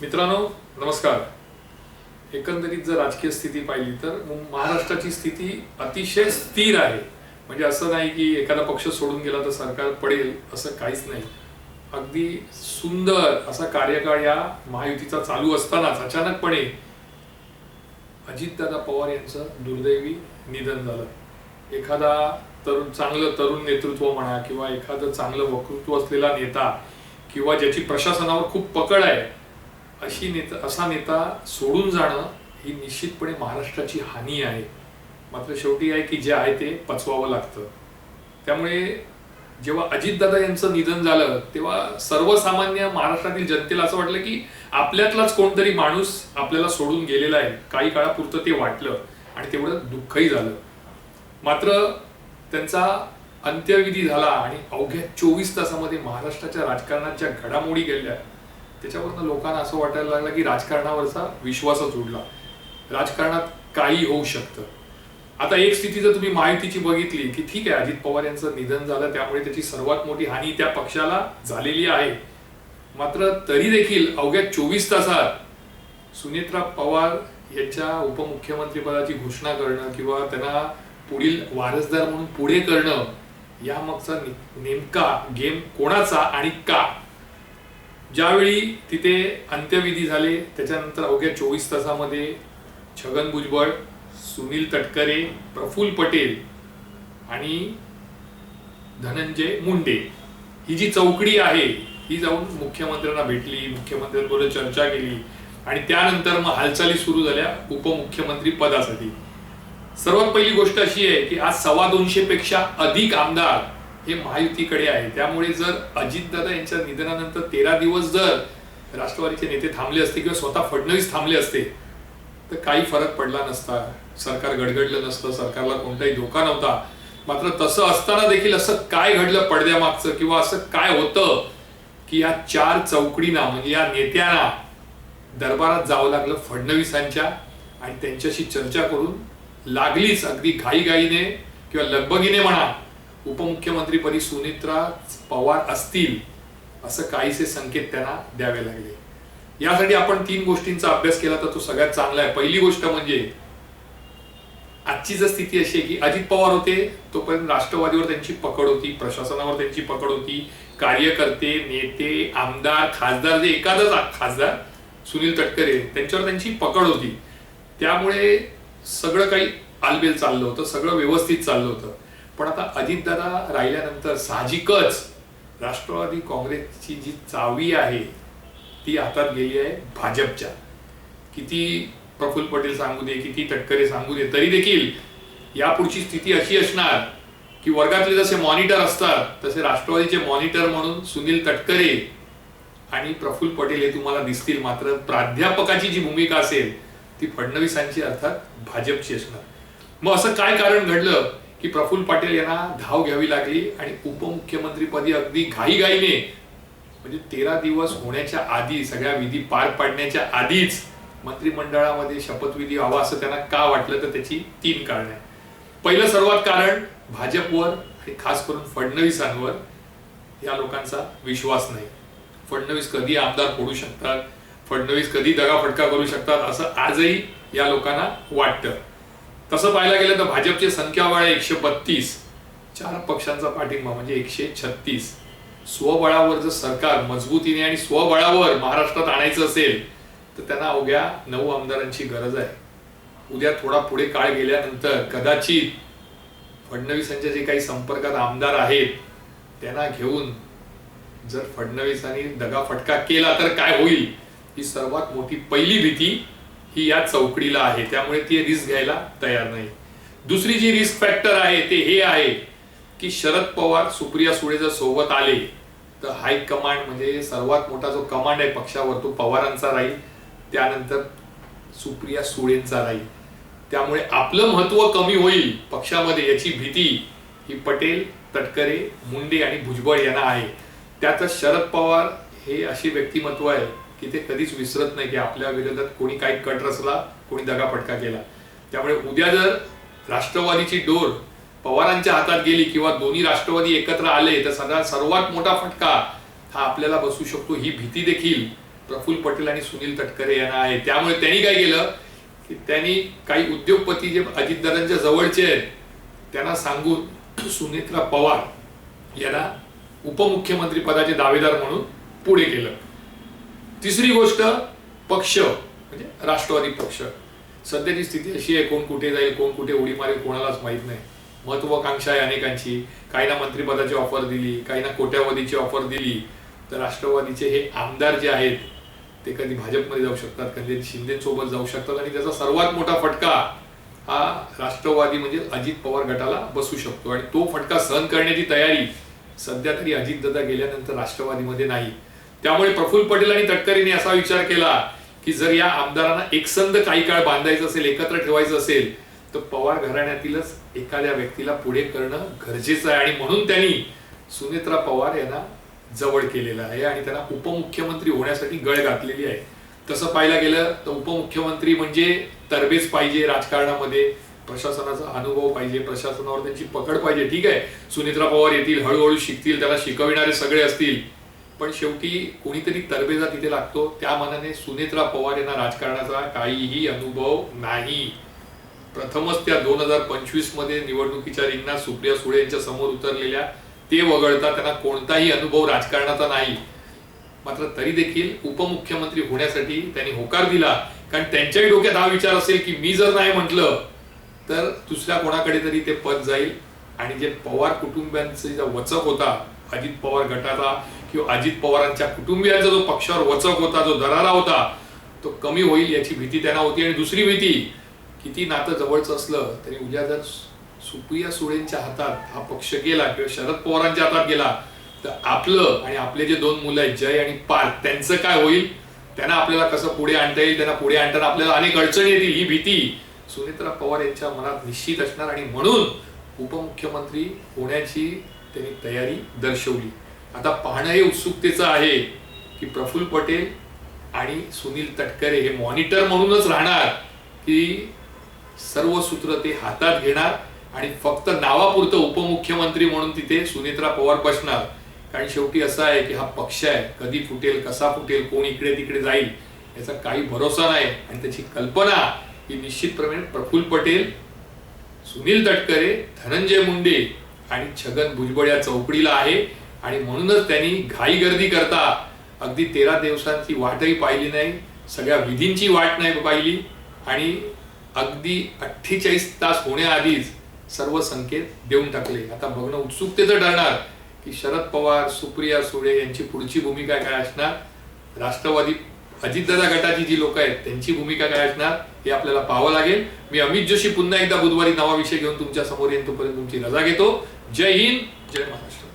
मित्रांनो नमस्कार. एकंदरीत जर राजकीय स्थिती पाहिली तर महाराष्ट्राची स्थिती अतिशय स्थिर आहे. म्हणजे असं नाही की एखादा पक्ष सोडून गेला तर सरकार पडेल असं काहीच नाही. अगदी सुंदर असा कार्यकाळ या महायुतीचा चालू असतानाच अचानकपणे अजितदादा पवार यांचं दुर्दैवी निधन झालं. एखादा तरुण चांगलं तरुण नेतृत्व म्हणा किंवा एखादं चांगलं वक्तृत्व असलेला नेता किंवा ज्याची प्रशासनावर खूप पकड आहे अशी नेता असा नेता सोडून जाणं ही निश्चितपणे महाराष्ट्राची हानी आहे. मात्र शेवटी आहे की जे आहे ते पचवावं लागतं. त्यामुळे जेव्हा अजितदादा यांचं निधन झालं तेव्हा सर्वसामान्य महाराष्ट्रातील जनतेला असं वाटलं की आपल्यातलाच कोणतरी माणूस आपल्याला सोडून गेलेला आहे. काही काळापुरतं ते वाटलं आणि तेवढं दुःखही झालं. मात्र त्यांचा अंत्यविधी झाला आणि अवघ्या चोवीस तासामध्ये महाराष्ट्राच्या राजकारणाच्या घडामोडी गेल्या त्याच्यावरनं लोकांना असं वाटायला लागलं की राजकारणावरचा विश्वासच उडला. राजकारणात काही होऊ शकतं. आता एक स्थिती जर तुम्ही माहितीची बघितली की ठीक आहे अजित पवार यांचं निधन झालं त्यामुळे त्याची सर्वात मोठी हानी त्या पक्षाला झालेली आहे. मात्र तरी देखील अवघ्या चोवीस तासात सुनेत्रा पवार यांच्या उपमुख्यमंत्रीपदाची घोषणा करणं किंवा त्यांना पुढील वारसदार म्हणून पुढे करणं यामागचा ने- नेमका गेम कोणाचा आणि का? ज्यावेळी तिथे अंत्यविधी झाले त्याच्यानंतर अवघ्या चोवीस तासामध्ये छगन भुजबळ सुनील तटकरे प्रफुल्ल पटेल आणि धनंजय मुंडे ही जी चौकडी आहे ही जाऊन मुख्यमंत्र्यांना भेटली मुख्यमंत्र्यांबरोबर चर्चा केली आणि त्यानंतर मग हालचाली सुरू झाल्या उपमुख्यमंत्री पदासाठी. सर्वात पहिली गोष्ट अशी आहे की आज सव्वा दोनशे पेक्षा अधिक आमदार हे महायुतीकडे आहे. त्यामुळे जर अजितदादा यांच्या निधनानंतर तेरा दिवस जर राष्ट्रवादीचे नेते थांबले असते किंवा स्वतः फडणवीस थांबले असते तर काही फरक पडला नसता. सरकार गडगडलं नसतं सरकारला कोणताही धोका नव्हता. मात्र तसं असताना देखील असं काय घडलं पडद्यामागचं किंवा असं काय होतं की या चार चौकडींना म्हणजे या नेत्यांना दरबारात जावं लागलं फडणवीसांच्या आणि त्यांच्याशी चर्चा करून लागलीच अगदी घाईघाईने किंवा लगबगीने म्हणा उपमुख्यमंत्रीपदी सुनित्रा पवार असतील असं काहीसे संकेत त्यांना द्यावे लागले. यासाठी आपण तीन गोष्टींचा अभ्यास केला तर तो सगळ्यात चांगला आहे. पहिली गोष्ट म्हणजे आजची जर स्थिती अशी आहे की अजित पवार होते तोपर्यंत राष्ट्रवादीवर त्यांची पकड होती प्रशासनावर त्यांची पकड होती. कार्यकर्ते नेते आमदार खासदार जे एखादच खासदार सुनील तटकरे त्यांच्यावर त्यांची पकड होती. त्यामुळे सगळं काही आलबेल चाललं होतं सगळं व्यवस्थित चाललं होतं. पण आता अजितदादा राहिल्यानंतर साहजिकच राष्ट्रवादी काँग्रेसची जी चावी आहे ती हातात गेली आहे भाजपच्या. किती प्रफुल्ल पटेल सांगू दे किती तटकरे सांगू दे तरी देखील यापुढची स्थिती अशी असणार की वर्गातले जसे मॉनिटर असतात तसे राष्ट्रवादीचे मॉनिटर म्हणून सुनील तटकरे आणि प्रफुल्ल पटेल हे तुम्हाला दिसतील. मात्र प्राध्यापकाची जी भूमिका असेल ती फडणवीसांची अर्थात भाजपची असणार. मग असं काय कारण घडलं? की प्रफुल्ल पाटील यांना धाव घ्यावी लागली आणि उपमुख्यमंत्रीपदी अगदी घाईघाईने म्हणजे तेरा दिवस होण्याच्या आधी सगळ्या विधी पार पाडण्याच्या आधीच मंत्रिमंडळामध्ये शपथविधी व्हावा असं त्यांना का वाटलं तर त्याची तीन कारण आहे पहिलं सर्वात कारण भाजपवर आणि खास करून फडणवीसांवर या लोकांचा विश्वास नाही. फडणवीस कधी आमदार फोडू शकतात? फडणवीस कधी दगाफटका करू शकतात? असं आजही या लोकांना वाटतं. तसं पाहायला गेलं तर भाजपचे संख्याबळ आहे एकशे बत्तीस. चार पक्षांचा पाठिंबा म्हणजे एकशे छत्तीस. स्वबळावर जर सरकार मजबूतीने आणि स्वबळावर महाराष्ट्रात आणायचं असेल तर त्यांना अवघ्या नऊ आमदारांची गरज आहे. उद्या थोडा पुढे काळ गेल्यानंतर कदाचित फडणवीसांच्या जे काही संपर्कात आमदार आहेत त्यांना घेऊन जर फडणवीसांनी दगाफटका केला तर काय होईल? ही सर्वात मोठी पहिली भीती ही या चौकडीला आहे. त्यामुळे ती रिस्क घ्यायला तयार नाही. दुसरी जी रिस्क फॅक्टर आहे ते हे आहे की शरद पवार सुप्रिया सुळे जर सोबत आले तर हायकमांड म्हणजे सर्वात मोठा जो कमांड आहे पक्षावर तो पवारांचा राहील. त्यानंतर सुप्रिया सुळेंचा राहील. त्यामुळे आपलं महत्त्व कमी होईल पक्षामध्ये याची भीती ही पटेल तटकरे मुंडे आणि भुजबळ यांना आहे. त्यातच शरद पवार हे अशी व्यक्तिमत्व आहे की ते कधीच विसरत नाही की आपल्या विरोधात कोणी काही कट रचला कोणी दगाफटका केला. त्यामुळे उद्या जर राष्ट्रवादीची डोर पवारांच्या हातात गेली किंवा दोन्ही राष्ट्रवादी एकत्र आले तर सगळ्यात सर्वात मोठा फटका हा आपल्याला बसू शकतो. ही भीती देखील प्रफुल्ल पटेल आणि सुनील तटकरे यांना आहे. त्यामुळे त्यांनी काय केलं की त्यांनी काही उद्योगपती जे अजितदादांच्या जवळचे आहेत त्यांना सांगून सुनेत्रा पवार यांना उपमुख्यमंत्री पदाचे दावेदार म्हणून पुढे केलं. तिसरी गोष्ट पक्ष म्हणजे राष्ट्रवादी पक्ष. सध्याची स्थिती अशी आहे कोण कुठे जाईल कोण कुठे उडी मारेल कोणालाच माहीत नाही. महत्वाकांक्षा आहे अनेकांची. काही ना मंत्रिपदाची ऑफर दिली काही ना कोट्यावधीची ऑफर दिली. तर राष्ट्रवादीचे हे आमदार जे आहेत ते कधी भाजपमध्ये जाऊ शकतात कधी शिंदेसोबत जाऊ शकतात. आणि त्याचा सर्वात मोठा फटका हा राष्ट्रवादी म्हणजे अजित पवार गटाला बसू शकतो. आणि तो फटका सहन करण्याची तयारी सध्या तरी अजितदादा गेल्यानंतर राष्ट्रवादीमध्ये नाही. त्यामुळे प्रफुल्ल पटेल आणि तटकरेंनी असा विचार केला की जर या आमदारांना एकसंध काही काळ बांधायचं असेल एकत्र ठेवायचं असेल तर पवार घराण्यातीलच एखाद्या व्यक्तीला पुढे करणं गरजेचं आहे. आणि म्हणून त्यांनी सुनेत्रा पवार यांना जवळ केलेलं आहे आणि त्यांना उपमुख्यमंत्री होण्यासाठी गळ घातलेली आहे. तसं पाहायला गेलं तर उपमुख्यमंत्री म्हणजे तरबेज पाहिजे राजकारणामध्ये. प्रशासनाचा अनुभव पाहिजे प्रशासनावर त्यांची पकड पाहिजे. ठीक आहे सुनेत्रा पवार येतील हळूहळू शिकतील त्याला शिकविणारे सगळे असतील. पण शेवटी कोणीतरी तरबेजा तिथे लागतो. त्या मनाने सुनेत्रा पवार यांना राजकारणाचा काहीही अनुभव नाही. प्रथमच त्या दोन हजार पंचवीसमध्ये निवडणुकीच्या रिंगणात सुप्रिया सुळे यांच्या समोर उतरलेल्या ते वगळता त्यांना कोणताही अनुभव राजकारणाचा नाही. मात्र तरी देखील उपमुख्यमंत्री होण्यासाठी त्यांनी होकार दिला. कारण त्यांच्याही डोक्यात हा विचार असेल की मी जर नाही म्हटलं तर दुसऱ्या कोणाकडे तरी ते पद जाईल. आणि जे पवार कुटुंबियांचा वचक होता अजित पवार गटाचा किंवा अजित पवारांच्या कुटुंबियांचा जो पक्षावर वचक होता जो दरारा होता तो कमी होईल याची भीती त्यांना होती. आणि दुसरी भीती किती नातं जवळचं असलं तरी उद्या जर सुप्रिया सुळेंच्या हातात हा पक्ष गेला किंवा शरद पवारांच्या हातात गेला तर आपलं आणि आपले जे दोन मुलं आहेत जय आणि पार्थ त्यांचं काय होईल? त्यांना आपल्याला कसं पुढे आणता येईल? त्यांना पुढे आणताना आपल्याला अनेक अडचणी येतील. ही भीती सुनेत्रा पवार यांच्या मनात निश्चित असणार. आणि म्हणून उपमुख्यमंत्री होण्याची त्यांनी तयारी दर्शवली. आता पाहणं हे उत्सुकतेचं आहे की प्रफुल्ल पटेल आणि सुनील तटकरे हे मॉनिटर म्हणूनच राहणार की सर्व सूत्र ते हातात घेणार आणि फक्त नावापुरतं उपमुख्यमंत्री म्हणून तिथे सुनेत्रा पवार बसणार. कारण शेवटी असं आहे की हा पक्ष आहे. कधी फुटेल कसा फुटेल कोण इकडे तिकडे जाईल याचा काही भरोसा नाही. आणि त्याची कल्पना ही निश्चितप्रमाणे प्रफुल्ल पटेल सुनील तटकरे धनंजय मुंडे आणि छगन भुजबळ या चौकडीला आहे. आणि म्हणूनच त्यांनी घाई गर्दी करता. अगदी तेरा दिवसांची वाटही पाहिली नाही. सगळ्या विधींची वाट नाही पाहिली. आणि अगदी अठ्ठेचाळीस तास होण्याआधीच सर्व संकेत देऊन टाकले. आता बघणं उत्सुकतेचं ठरणार की शरद पवार सुप्रिया सुळे यांची पुढची भूमिका काय असणार? राष्ट्रवादी अजितदादा गटाची जी लोक आहेत त्यांची भूमिका काय असणार हे आपल्याला पाहावं लागेल. मी अमित जोशी पुन्हा एकदा बुधवारी नवा विषय घेऊन तुमच्यासमोर येईन तोपर्यंत तुमची रजा घेतो. जय हिंद जय महाराष्ट्र.